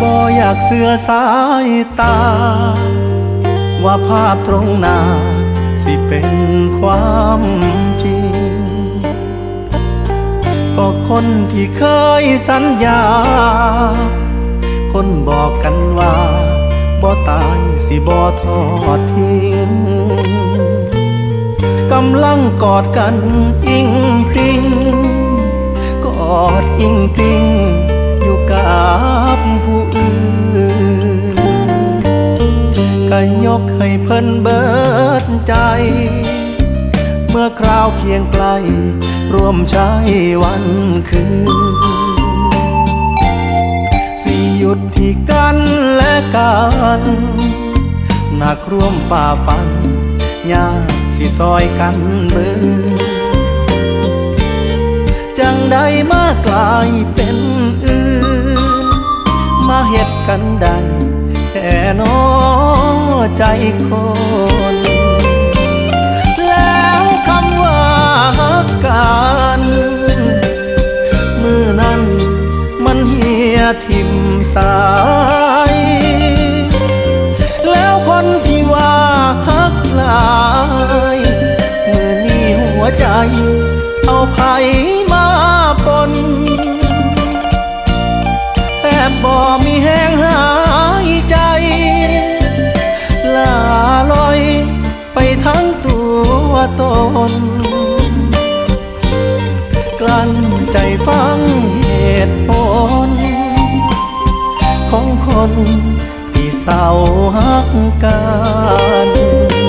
บ่อยากเสือสายตา ว่าภาพตรงหน้า สิเป็นความจริง ก็คนที่เคยสัญญา คนบอกกันว่าบ่ตายสิบ่ทอดทิ้งกำลังกอดกันอิงติงกอดอิงติง อยู่กับผู้อื่นก็ยกให้เพิ่นเบิดใจ เมื่อคราวเคียงไกลร่วมใช้วันคืน สิหยุดที่กันและกันหนักร่วมฝ่าฟันยากสิซอยกันเบิดจังใดมากลายเป็นอื่น มาเฮ็ดกันได้แค่นอใจคนแล้วคำว่าฮักกันมือนั้นมันเหียทิมสายแล้วคนที่ว่าฮักลายมือนี้หัวใจเอาไผ ใจฟังเหตุผล ของคนที่เศร้าหักกัน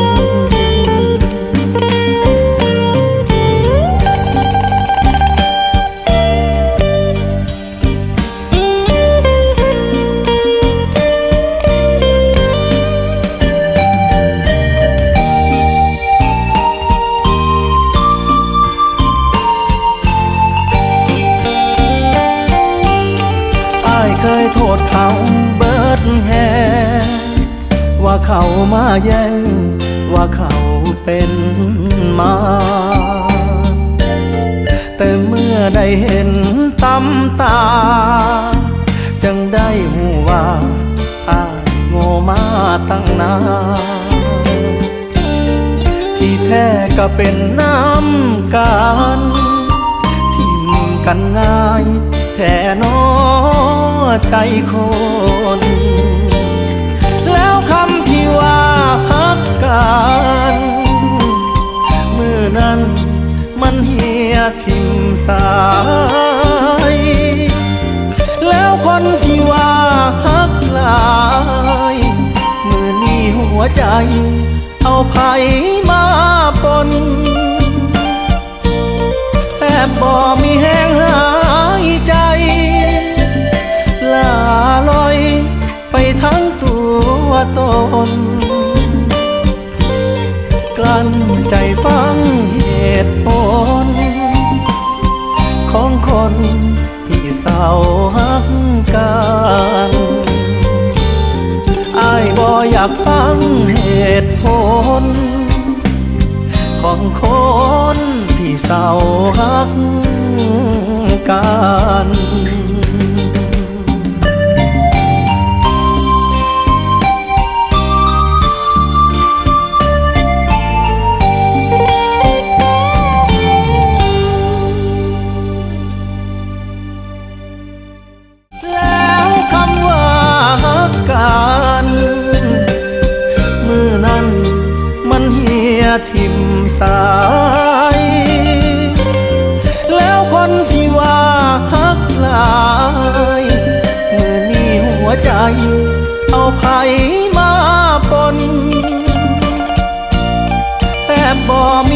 ษเขาเบิดแฮว่าเขามาแย่งว่าเขาเป็นมาแต่เมื่อได้เห็นตำตาจังได้หูว่าอายโง่มาตั้งนานที่แท้ก็เป็นน้ำกันทิมกันง่ายแทน ใจคน ตัวตน กลั้นใจฟังเหตุผล ของคนที่เศร้าหักกันอายบ่อยากฟังเหตุผล ของคนที่เศร้าหักกัน ทิมสาย แล้วคนที่ว่าฮักลายเมื่อนี้หัวใจ เอาไผมาปนแอบบ่ม